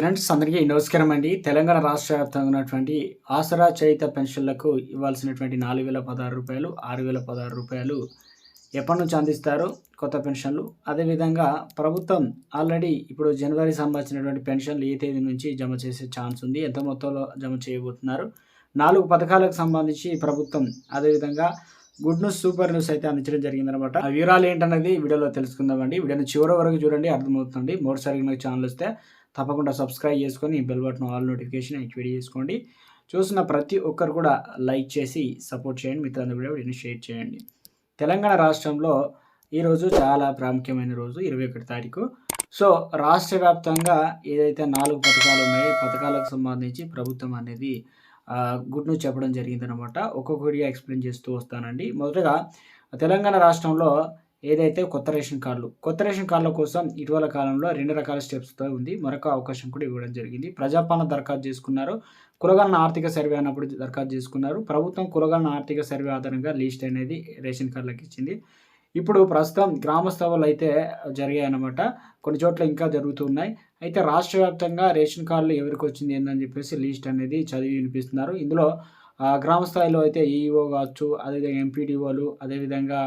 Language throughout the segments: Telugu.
ఫ్రెండ్స్ అందరికీ నమస్కారం అండి. తెలంగాణ రాష్ట్ర వ్యాప్తంగా ఉన్నటువంటి ఆసరా చైత పెన్షన్లకు ఇవ్వాల్సినటువంటి నాలుగు వేల పదహారు రూపాయలు ఆరు వేల పదహారు రూపాయలు ఎప్పటి నుంచి అందిస్తారు? కొత్త పెన్షన్లు. అదేవిధంగా ప్రభుత్వం ఆల్రెడీ ఇప్పుడు జనవరి సంబంధించినటువంటి పెన్షన్లు ఏ తేదీ నుంచి జమ చేసే ఛాన్స్ ఉంది? ఎంత మొత్తంలో జమ చేయబోతున్నారు? నాలుగు పథకాలకు సంబంధించి ప్రభుత్వం అదేవిధంగా గుడ్ న్యూస్ సూపర్ న్యూస్ అయితే అందించడం జరిగిందనమాట ఆ వివరాలు ఏంటనేది వీడియోలో తెలుసుకుందామండి. వీడియోని చివరి వరకు చూడండి అర్థమవుతుంది. మూడుసారి నాకు ఛానల్ వస్తే తప్పకుండా సబ్స్క్రైబ్ చేసుకొని bell button all notification activate చేసుకోండి. చూసిన ప్రతి ఒక్కరు కూడా లైక్ చేసి సపోర్ట్ చేయండి. మిత్రులందరూ కూడా వీడియోని షేర్ చేయండి. తెలంగాణ రాష్ట్రంలో ఈరోజు చాలా ప్రాముఖ్యమైన రోజు ఇరవై ఒకటి తారీఖు. సో రాష్ట్ర వ్యాప్తంగా ఏదైతే నాలుగు పథకాలు ఉన్నాయో పథకాలకు సంబంధించి ప్రభుత్వం అనేది గుడ్ న్యూస్ చెప్పడం జరిగిందనమాట ఒక్కొక్కటిగా ఎక్స్ప్లెయిన్ చేస్తూ వస్తానండి. మొదటగా తెలంగాణ రాష్ట్రంలో ఏదైతే కొత్త రేషన్ కార్డులు కొత్త రేషన్ కార్డుల కోసం ఇటీవల కాలంలో రెండు రకాల స్టెప్స్తో ఉంది. మరొక అవకాశం కూడా ఇవ్వడం జరిగింది. ప్రజాపాలన దరఖాస్తు చేసుకున్నారు. కులగణన ఆర్థిక సర్వే అన్నప్పుడు దరఖాస్తు చేసుకున్నారు. ప్రభుత్వం కులగణన ఆర్థిక సర్వే ఆధారంగా లిస్ట్ అనేది రేషన్ కార్డులకు ఇచ్చింది. ఇప్పుడు ప్రస్తుతం గ్రామ స్థాయిలో అయితే జరిగాయి అన్నమాట కొన్ని చోట్ల ఇంకా జరుగుతున్నాయి అయితే రాష్ట్ర వ్యాప్తంగా రేషన్ కార్డులు ఎవరికి వచ్చింది ఏందని చెప్పేసి లిస్ట్ అనేది చదివి వినిపిస్తున్నారు. ఇందులో గ్రామ స్థాయిలో అయితే ఈఈఓ కావచ్చు అదేవిధంగా ఎంపీడీఓలు అదేవిధంగా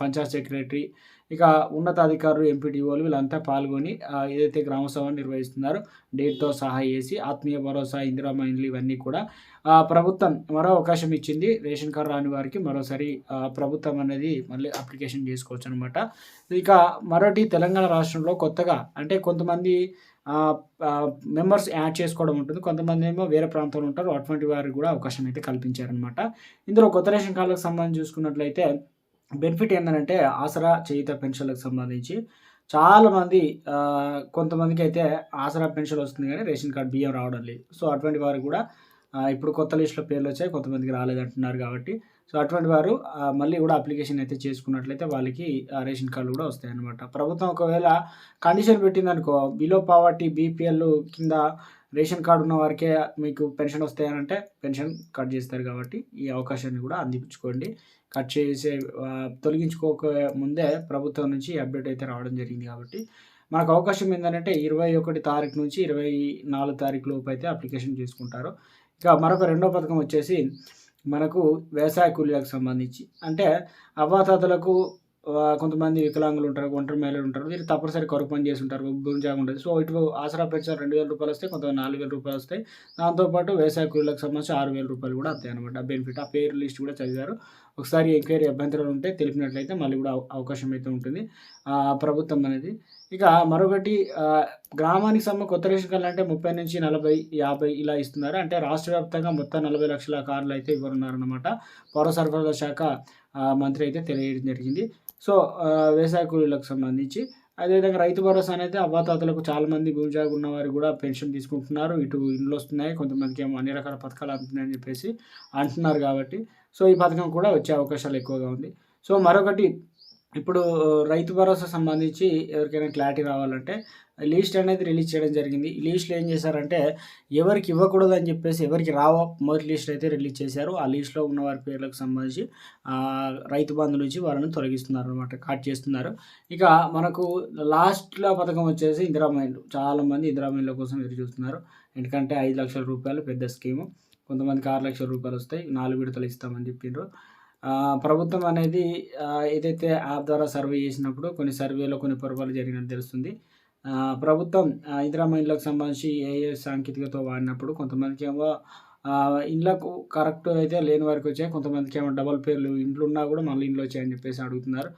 పంచాయత్ సెక్రటరీ ఇక ఉన్నతాధికారులు ఎంపీడీఓలు వీళ్ళంతా పాల్గొని ఏదైతే గ్రామ నిర్వహిస్తున్నారో డేట్తో సహా చేసి ఆత్మీయ భరోసా ఇందిరా మైన్లు ఇవన్నీ కూడా ప్రభుత్వం మరో అవకాశం ఇచ్చింది. రేషన్ కార్డు రాని వారికి మరోసారి ప్రభుత్వం అనేది మళ్ళీ అప్లికేషన్ చేసుకోవచ్చు అనమాట ఇక మరొకటి తెలంగాణ రాష్ట్రంలో కొత్తగా అంటే కొంతమంది మెంబర్స్ యాడ్ చేసుకోవడం ఉంటుంది. కొంతమంది ఏమో వేరే ప్రాంతంలో ఉంటారు. అటువంటి వారికి కూడా అవకాశం అయితే కల్పించారనమాట ఇందులో కొత్త రేషన్ కార్డులకు సంబంధించి చూసుకున్నట్లయితే బెనిఫిట్ ఏంటంటే ఆసరా చేయిత పెన్షన్లకు సంబంధించి చాలామంది కొంతమందికి అయితే ఆసరా పెన్షన్ వస్తుంది కానీ రేషన్ కార్డు బియ్యం రావడం లేదు. సో అటువంటి వారు కూడా ఇప్పుడు కొత్త లిస్టులో పేర్లు వచ్చాయి. కొంతమందికి రాలేదంటున్నారు కాబట్టి సో అటువంటి వారు మళ్ళీ కూడా అప్లికేషన్ అయితే చేసుకున్నట్లయితే వాళ్ళకి రేషన్ కార్డు కూడా వస్తాయి అనమాట ప్రభుత్వం ఒకవేళ కండిషన్ పెట్టిందనుకో బిలో పావర్టీ బీపీఎల్ కింద రేషన్ కార్డు ఉన్న వారికే మీకు పెన్షన్ వస్తాయనంటే పెన్షన్ కట్ చేస్తారు కాబట్టి ఈ అవకాశాన్ని కూడా అందించుకోండి. కట్ చేసే తొలగించుకోక ముందే ప్రభుత్వం నుంచి అప్డేట్ అయితే రావడం జరిగింది కాబట్టి మనకు అవకాశం ఏంటంటే ఇరవై ఒకటి తారీఖు నుంచి ఇరవై నాలుగు తారీఖు లోపు అయితే అప్లికేషన్ చేసుకుంటారు. ఇక మరొక రెండో పథకం వచ్చేసి మనకు వ్యవసాయ కూలీలకు సంబంధించి. అంటే అవ్వాతాతలకు కొంతమంది వికలాంగులు ఉంటారు ఒంటరి మహిళలు ఉంటారు వీరు తప్పనిసరి కొరకు పని చేసి ఉంటారు ఉంటుంది సో ఇటు ఆసరా పెన్షన్ రెండు వేల రూపాయలు వస్తాయి కొంత నాలుగు వేల రూపాయలు వస్తాయి. దాంతోపాటు వ్యవసాయ కూలీలకు సంబంధించి ఆరు వేల రూపాయలు కూడా వస్తాయి అనమాట బెనిఫిట్ ఆ పేరు లిస్ట్ కూడా చదివారు. ఒకసారి ఎంక్వైరీ అభ్యంతరాలు ఉంటే తెలిపినట్లయితే మళ్ళీ కూడా అవకాశం అయితే ఉంటుంది. ప్రభుత్వం అనేది ఇక మరొకటి గ్రామానికి సంబంధించి కొత్త రేషన్ కార్డులు అంటే ముప్పై నుంచి నలభై యాభై ఇలా ఇస్తున్నారు. అంటే రాష్ట్ర వ్యాప్తంగా మొత్తం నలభై లక్షల కార్లు అయితే ఇవ్వనున్నారనమాట పౌర సరఫరాల శాఖ మంత్రి అయితే తెలియడం జరిగింది. సో వ్యవసాయ కూలీలకు సంబంధించి అదేవిధంగా రైతు భరోసా అనేది అవ్వాతాతలకు చాలామంది భూమిజాగా ఉన్న వారు కూడా పెన్షన్ తీసుకుంటున్నారు. ఇటు ఇండ్లు వస్తున్నాయి కొంతమందికి ఏమో అన్ని రకాల పథకాలు అందుతున్నాయని చెప్పేసి అంటున్నారు కాబట్టి. సో ఈ పథకం కూడా వచ్చే అవకాశాలు ఎక్కువగా ఉంది. సో మరొకటి ఇప్పుడు రైతు భరోసా సంబంధించి ఎవరికైనా క్లారిటీ రావాలంటే లిస్ట్ అనేది రిలీజ్ చేయడం జరిగింది. ఈ లిస్ట్లో ఏం చేశారంటే ఎవరికి ఇవ్వకూడదు అని చెప్పేసి ఎవరికి రావో మొదటి లిస్ట్ అయితే రిలీజ్ చేశారు. ఆ లిస్ట్లో ఉన్న వారి పేర్లకు సంబంధించి రైతు బంధు నుంచి వారిని తొలగిస్తున్నారు అనమాట కట్ చేస్తున్నారు. ఇక మనకు లాస్ట్లో పథకం వచ్చేసి ఇందిరామైన్లు. చాలామంది ఇందిరామైన్ల కోసం ఎదురు చూస్తున్నారు ఎందుకంటే ఐదు లక్షల రూపాయలు పెద్ద స్కీము. కొంతమందికి ఆరు లక్షల రూపాయలు వస్తాయి. నాలుగు విడతలు ఇస్తామని చెప్పిండ్రు ప్రభుత్వం అనేది ఏదైతే యాప్ ద్వారా సర్వే చేసినప్పుడు కొన్ని సర్వేలో కొన్ని పొరపాట్లు జరిగినట్టు తెలుస్తుంది. ప్రభుత్వం ఇందిరా ఇండ్లకు సంబంధించి ఏ ఏ సాంకేతికతో వాడినప్పుడు కొంతమందికి ఏమో ఇండ్లకు కరెక్ట్ అయితే లేని వారికి వచ్చాయి కొంతమందికి ఏమో డబల్ పేర్లు ఇంట్లో ఉన్నా కూడా మళ్ళీ ఇంట్లో వచ్చాయని చెప్పేసి అడుగుతున్నారు.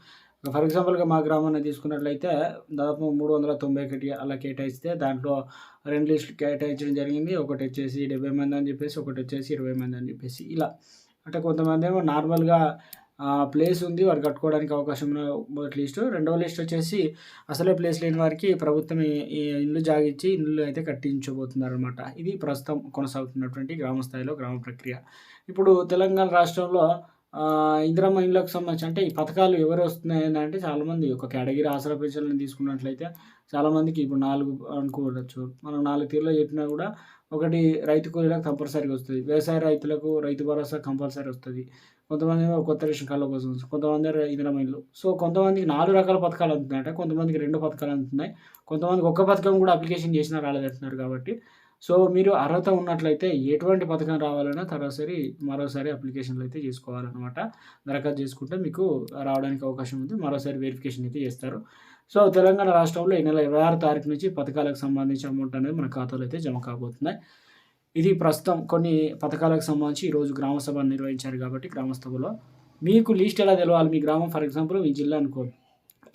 ఫర్ ఎగ్జాంపుల్గా మా గ్రామాన్ని తీసుకున్నట్లయితే దాదాపు మూడు వందల తొంభై ఒకటి అలా కేటాయిస్తే దాంట్లో రెండు లిస్టులు కేటాయించడం జరిగింది ఒకటి వచ్చేసి డెబ్బై మంది అని చెప్పేసి ఒకటి వచ్చేసి ఇరవై మంది అని చెప్పేసి ఇలా. అంటే కొంతమంది ఏమో నార్మల్గా ప్లేస్ ఉంది వారు కట్టుకోవడానికి అవకాశం ఉన్న మొదటి లిస్టు. రెండవ లిస్ట్ వచ్చేసి అసలే ప్లేస్ లేని వారికి ప్రభుత్వం ఇల్లు జాగిచ్చి ఇల్లు అయితే కట్టించబోతున్నారు అనమాట ఇది ప్రస్తుతం కొనసాగుతున్నటువంటి గ్రామ స్థాయిలో గ్రామ ప్రక్రియ. ఇప్పుడు తెలంగాణ రాష్ట్రంలో ఇందిరమ్మ ఇళ్ళకు సంబంధించి అంటే ఈ పథకాలు ఎవరు వస్తున్నాయి అంటే చాలామంది ఒక కేటగిరీ ఆసరా పెన్షన్లను తీసుకున్నట్లయితే చాలామందికి ఇప్పుడు నాలుగు అనుకోవచ్చు. మనం నాలుగు తీరులో చెప్పినా కూడా ఒకటి రైతు కూలీలకు కంపల్సరీగా వస్తుంది. వ్యవసాయ రైతులకు రైతు భరోసా కంపల్సరీ వస్తుంది. కొంతమంది కొత్త రేషన్ కార్డుల కోసం కొంతమంది ఇందిరమ్మ ఇల్లు సో కొంతమందికి నాలుగు రకాల పథకాలు అందుతున్నాయి కొంతమందికి రెండు పథకాలు అందుతున్నాయి. కొంతమందికి ఒక్క పథకం కూడా అప్లికేషన్ చేసినా రాలేదంటున్నారు కాబట్టి. సో మీరు అర్హత ఉన్నట్లయితే ఎటువంటి పథకం రావాలన్నా సరాసరి మరోసారి అప్లికేషన్లు అయితే చేసుకోవాలన్నమాట. దరఖాస్తు చేసుకుంటే మీకు రావడానికి అవకాశం ఉంది. మరోసారి వెరిఫికేషన్ అయితే చేస్తారు. సో తెలంగాణ రాష్ట్రంలో ఈ నెల ఇరవై ఆరు తారీఖు నుంచి పథకాలకు సంబంధించిన అమౌంట్ అనేది మన ఖాతాలో అయితే జమ కాబోతున్నాయి. ఇది ప్రస్తుతం కొన్ని పథకాలకు సంబంధించి ఈరోజు గ్రామ సభ నిర్వహించారు కాబట్టి గ్రామ సభలో మీకు లిస్ట్ ఎలా తెలవాలి? మీ గ్రామం ఫర్ ఎగ్జాంపుల్ మీ జిల్లా అనుకో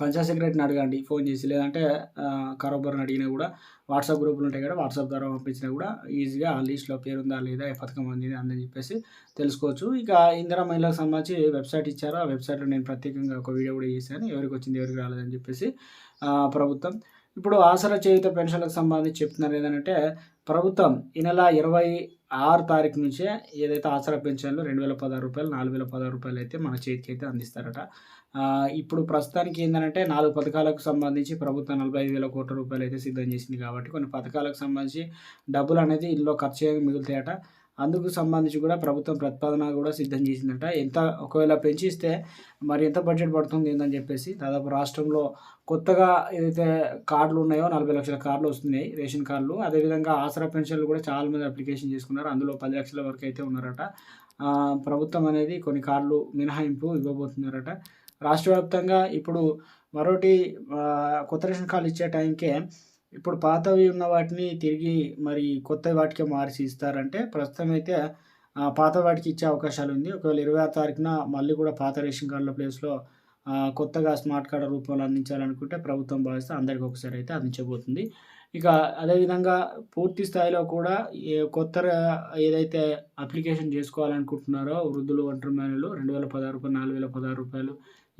పంచాయత్ సెక్రటరీని అడగండి ఫోన్ చేసి. లేదంటే కరోబర్ని అడిగినా కూడా వాట్సాప్ గ్రూపులు ఉంటాయి కదా వాట్సాప్ ద్వారా పంపించినా కూడా ఈజీగా ఆ లిస్ట్లో పేరు ఉందా లేదా ఏ పథకం అందింది అందని చెప్పేసి తెలుసుకోవచ్చు. ఇక ఇందిరా మహిళలకు సంబంధించి వెబ్సైట్ ఇచ్చారు. ఆ వెబ్సైట్లో నేను ప్రత్యేకంగా ఒక వీడియో కూడా చేశాను. ఎవరికి వచ్చింది ఎవరికి రాలేదని చెప్పేసి ప్రభుత్వం. ఇప్పుడు ఆసరా చేయుత పెన్షన్లకు సంబంధించి చెప్తున్నారు ఏంటంటే ప్రభుత్వం ఈ నెల ఇరవై ఆరు తారీఖు నుంచే ఏదైతే ఆసరా పెన్షన్లు రెండు వేల పదహారు రూపాయలు నాలుగు వేల పదహారు రూపాయలు అయితే మన చేతికి అయితే అందిస్తారట. ఇప్పుడు ప్రస్తుతానికి ఏంటంటే నాలుగు పథకాలకు సంబంధించి ప్రభుత్వం నలభై ఐదు వేల కోట్ల రూపాయలు అయితే సిద్ధం చేసింది కాబట్టి కొన్ని పథకాలకు సంబంధించి డబ్బులు అనేది ఇందులో ఖర్చు చేయగా మిగులుతాయట. అందుకు సంబంధించి కూడా ప్రభుత్వం ప్రతిపాదన కూడా సిద్ధం చేసిందట. ఎంత ఒకవేళ పెంచిస్తే మరి ఎంత బడ్జెట్ పడుతుంది ఏందని చెప్పేసి దాదాపు రాష్ట్రంలో కొత్తగా ఏదైతే కార్డులు ఉన్నాయో నలభై లక్షల కార్డులు వస్తున్నాయి రేషన్ కార్డులు. అదేవిధంగా ఆసరా పెన్షన్లు కూడా చాలామంది అప్లికేషన్ చేసుకున్నారు. అందులో పది లక్షల వరకు అయితే ఉన్నారట. ప్రభుత్వం అనేది కొన్ని కార్డులు మినహాయింపు ఇవ్వబోతున్నారట. రాష్ట్ర వ్యాప్తంగా ఇప్పుడు మరోటి కొత్త రేషన్ కార్డు ఇచ్చే టైంకే ఇప్పుడు పాతవి ఉన్న వాటిని తిరిగి మరి కొత్త వాటికి మార్చి ఇస్తారంటే ప్రస్తుతం అయితే పాత వాటికి ఇచ్చే అవకాశాలు ఉంది. ఒకవేళ ఇరవై ఆరు తారీఖున మళ్ళీ కూడా పాత రేషన్ కార్డుల ప్లేస్లో కొత్తగా స్మార్ట్ కార్డు రూపంలో అందించాలనుకుంటే ప్రభుత్వం భావిస్తే అందరికి ఒకసారి అయితే అందించబోతుంది. ఇక అదేవిధంగా పూర్తి స్థాయిలో కూడా కొత్త ఏదైతే అప్లికేషన్ చేసుకోవాలనుకుంటున్నారో వృద్ధులు ఒంటరి మహిళలు రెండు వేల పదహారు రూపాయలు నాలుగు వేల పదహారు రూపాయలు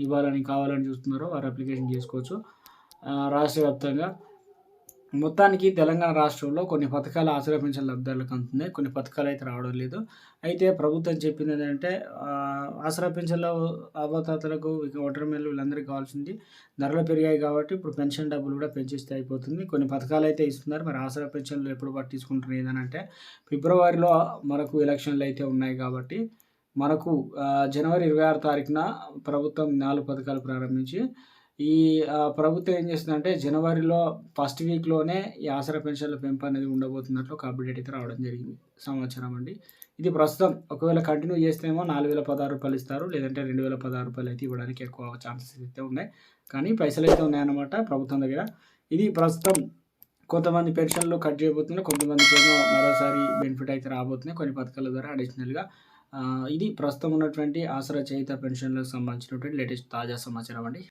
ఇవ్వాలని కావాలని చూస్తున్నారో వారు అప్లికేషన్ చేసుకోవచ్చు. రాష్ట్ర వ్యాప్తంగా మొత్తానికి తెలంగాణ రాష్ట్రంలో కొన్ని పథకాలు ఆశ్రయ పెన్షన్ లబ్ధాలకు అందుతున్నాయి. కొన్ని పథకాలు అయితే రావడం లేదు. అయితే ప్రభుత్వం చెప్పింది ఏంటంటే ఆసరా పెన్షన్లో అవతాతలకు ఒంటరి మేలు వీళ్ళందరికీ కావాల్సింది ధరలు పెరిగాయి కాబట్టి ఇప్పుడు పెన్షన్ డబ్బులు కూడా పెంచిస్తే అయిపోతుంది. కొన్ని పథకాలు అయితే ఇస్తున్నారు. మరి ఆసరా పెన్షన్లు ఎప్పుడు పట్టించుకుంటున్నారు ఏదనంటే ఫిబ్రవరిలో మనకు ఎలక్షన్లు అయితే ఉన్నాయి కాబట్టి మనకు జనవరి ఇరవై ఆరు తారీఖున ప్రభుత్వం నాలుగు పథకాలు ప్రారంభించి ఈ ప్రభుత్వం ఏం చేస్తుందంటే జనవరిలో ఫస్ట్ వీక్లోనే ఈ ఆసరా పెన్షన్ల పెంపు అనేది ఉండబోతున్నట్లు ఒక అప్డేట్ అయితే రావడం జరిగింది. సమాచారం అండి. ఇది ప్రస్తుతం ఒకవేళ కంటిన్యూ చేస్తేమో నాలుగు వేల పదహారు రూపాయలు ఇస్తారు లేదంటే రెండు వేల పదహారు రూపాయలు అయితే ఇవ్వడానికి ఎక్కువ ఛాన్సెస్ అయితే ఉన్నాయి. కానీ పైసలు అయితే ఉన్నాయన్నమాట ప్రభుత్వం దగ్గర. ఇది ప్రస్తుతం కొంతమంది పెన్షన్లు కట్ చేయబోతున్నాయి కొంతమందికి ఏమో మరోసారి బెనిఫిట్ అయితే రాబోతున్నాయి. కొన్ని పథకాల ద్వారా అడిషనల్గా ఇది ప్రస్తుతం ఉన్నటువంటి ఆసరా చేయిత పెన్షన్లకు సంబంధించినటువంటి లేటెస్ట్ తాజా సమాచారం అండి.